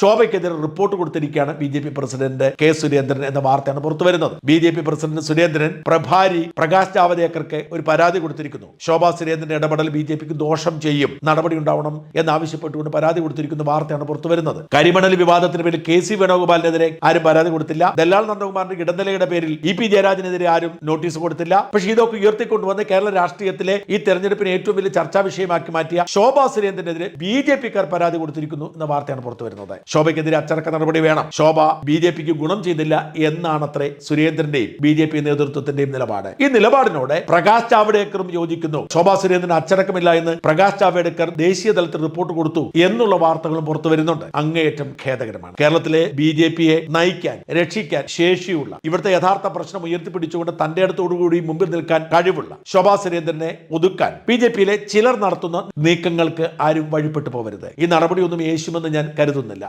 ശോഭയ്ക്കെതിരെ report കൊടുത്തിരിക്കുകയാണ് B J P president K Surendran എന്ന വാർത്തയാണ് പുറത്തു വരുന്നത്. B J P president Surendran പ്രഭാരി Prakash ജാവദേക്കർക്ക് ഒരു പരാതി കൊടുത്തിരിക്കുന്നു. ശോഭാ സുരേന്ദ്രന്റെ ഇടപെടൽ ബി ജെ പിക്ക് ദോഷം ചെയ്യും നടപടി ഉണ്ടാവണം എന്നാവശ്യപ്പെട്ടുകൊണ്ട് പരാതി കൊടുത്തിരിക്കുന്ന വാർത്തയാണ് പുറത്തു വരുന്നത്. കരിമണൽ വിവാദത്തിന് പേരിൽ കെ സി വേണുഗോപാലിനെതിരെ ആരും പരാതി കൊടുത്തില്ല. ദല്ലാൽ നന്ദകുമാറിന്റെ ഇടനിലയുടെ പേരിൽ ഇ പി ജയരാജനെതിരെ ആരും നോട്ടീസ് കൊടുത്തില്ല. പക്ഷേ ഇതൊക്കെ ഉയർത്തിക്കൊണ്ടുവന്ന് കേരള രാഷ്ട്രീയത്തിലെ ഈ തെരഞ്ഞെടുപ്പിന് ഏറ്റവും വലിയ ചർച്ചാ വിഷയമാക്കി മാറ്റിയ ശോഭാ സുരേന്ദ്രനെതിരെ ബി ജെ പിക്കാർ പരാതി കൊടുത്തിരിക്കുന്നു എന്ന വാർത്തയാണ് പുറത്തു വരുന്നത്. ശോഭയ്ക്കെതിരെ അച്ചടക്ക നടപടി വേണം. ശോഭ ബി ജെ പിക്ക് ഗുണം ചെയ്തില്ല എന്നാണത്രേ സുരേന്ദ്രന്റെയും ബി ജെ പി നേതൃത്വത്തിന്റെയും നിലപാട്. ഈ നിലപാടിനോട് പ്രകാശ് ജാവ്ദേക്കറും യോജിക്കുന്നു. ശോഭാ സുരേന്ദ്രൻ അച്ചടക്കമില്ല എന്ന് പ്രകാശ് ജാവ്ദേക്കർ ദേശീയ തലത്തിൽ റിപ്പോർട്ട് കൊടുത്തു എന്നുള്ള വാർത്തകളും പുറത്തു വരുന്നുണ്ട്. അങ്ങേയറ്റം ഖേദകരമാണ്. കേരളത്തിലെ ബി ജെ പിയെ നയിക്കാൻ രക്ഷിക്കാൻ ശേഷിയുള്ള ഇവിടുത്തെ യഥാർത്ഥ പ്രശ്നം ഉയർത്തിപ്പിടിച്ചുകൊണ്ട് തന്റെ അടുത്തോടുകൂടി മുമ്പിൽ നിൽക്കാൻ കഴിവുള്ള ശോഭാ സുരേന്ദ്രനെ ഒതുക്കാൻ ബി ജെ പിയിലെ ചിലർ നടത്തുന്ന നീക്കങ്ങൾക്ക് ആരും വഴിപ്പെട്ടു പോകരുത് ഈ നടപടിയൊന്നും യേശുമെന്ന് ഞാൻ കരുതുന്നില്ല.